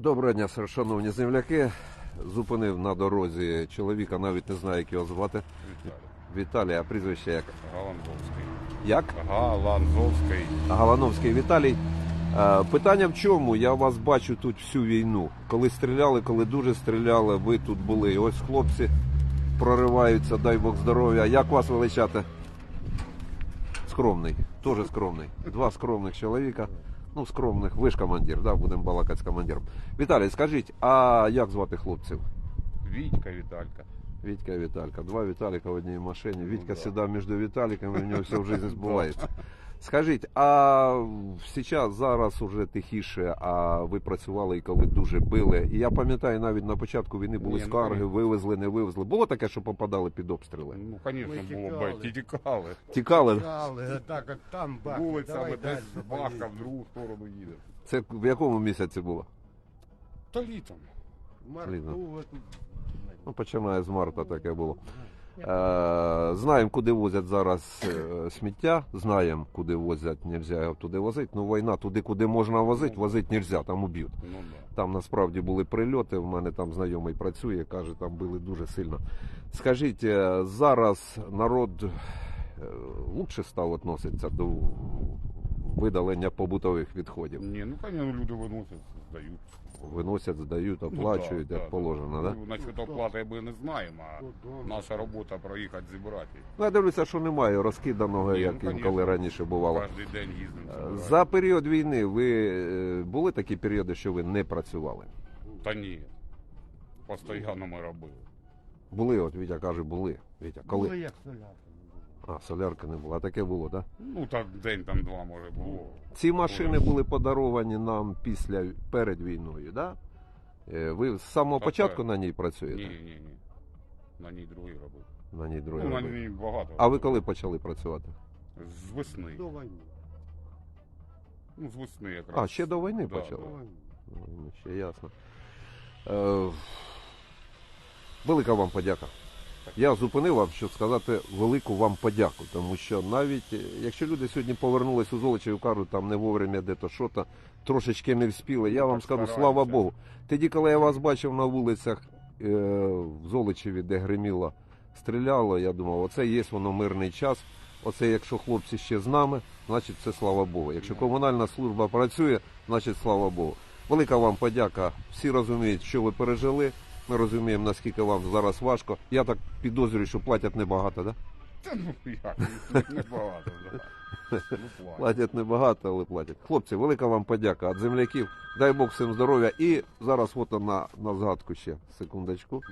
Доброго дня, шановні земляки. Зупинив на дорозі чоловіка, навіть не знаю, як його звати. Віталій. Віталій, а прізвище як? Галанзовський. Як? Галанзовський. Галановський Віталій. Е, Питання в чому? Я вас бачу тут всю війну. Коли стріляли, коли дуже стріляли, ви тут були. І ось хлопці прориваються, дай Бог здоров'я. Як вас величати? Скромний, теж скромний. Два скромних чоловіка. Ну, скромних, ви ж командир, да? будемо балакати з командиром. Віталій, скажіть, а як звати хлопців? Вітька Віталька. Вітька Віталька. Два Віталіка в одній машині. Вітька да. сідав між Віталіками, в нього все в житті збувається. Скажіть, а зараз, зараз уже тихіше, а ви працювали і коли дуже били. І я пам'ятаю, навіть на початку війни були Ні, ну, скарги, вивезли, не вивезли. Було таке, що попадали під обстріли? Ну, звісно, Ми було тікали. б, ті тікали. Тікали. Так як там бах, Вулицями десь бахка в другу сторону їде. Це в якому місяці було? Та літом. Март, Ліза. ну, от, Ну, починає з марта таке було. Е, знаємо, куди возять зараз е, сміття, знаємо, куди возять, нельзя його туди возити. Ну, війна туди, куди можна возити, возити нельзя, там уб'ють. Ну. Там насправді були прильоти. В мене там знайомий працює, каже, там били дуже сильно. Скажіть, е, зараз народ лучше став відноситься до видалення побутових відходів. Ні, ну, звісно, люди виносять, здають. Виносять, здають, Ну, оплачують, да, як да, положено, да. да? Ну, насчет оплати ми не знаємо, а Ну, наша робота проїхати зібрати. Ну, я дивлюся, що немає розкиданого, Ні, як ну, інколи раніше бувало. Кожен день їздимо. Е. За період війни ви е, були такі періоди, що ви не працювали? Та ні. Постійно ми робили. Були, от Вітя каже, були. Вітя, коли? як солярка. А, солярки не було. А таке було, так? Да? Ну так день там два може було. Ці машини були подаровані нам після перед війною, да? Е, Ви з самого Так, початку так. на ній працюєте? Ні, ні, ні. На ній другий робив. На ній другий Ну, на робили. ній багато. А ви коли почали працювати? З весни. До війни. Ну, з весни якраз. А, ще до війни Да, почали? До війни. Ну, Ще ясно. Е, велика вам подяка. Я зупинив вам, щоб сказати велику вам подяку, тому що навіть е, якщо люди сьогодні повернулись у Золочів і кажуть, там не вовремя де-то що-то, трошечки не вспіли, я вам скажу, слава Богу. Тоді, коли я вас бачив на вулицях е, в Золочеві, де гриміло, стріляло, я думав, оце є воно мирний час. Оце якщо хлопці ще з нами, значить це слава Богу. Якщо комунальна служба працює, значить слава Богу. Велика вам подяка. Всі розуміють, що ви пережили. Ми розуміємо, наскільки вам зараз важко. Я так підозрюю, що платять небагато, да? Та ну як, небагато, да. Ну, платять. Платять небагато, але платять. Хлопці, велика вам подяка від земляків. Дай Бог всім здоров'я. І зараз от на, на згадку ще. Секундочку.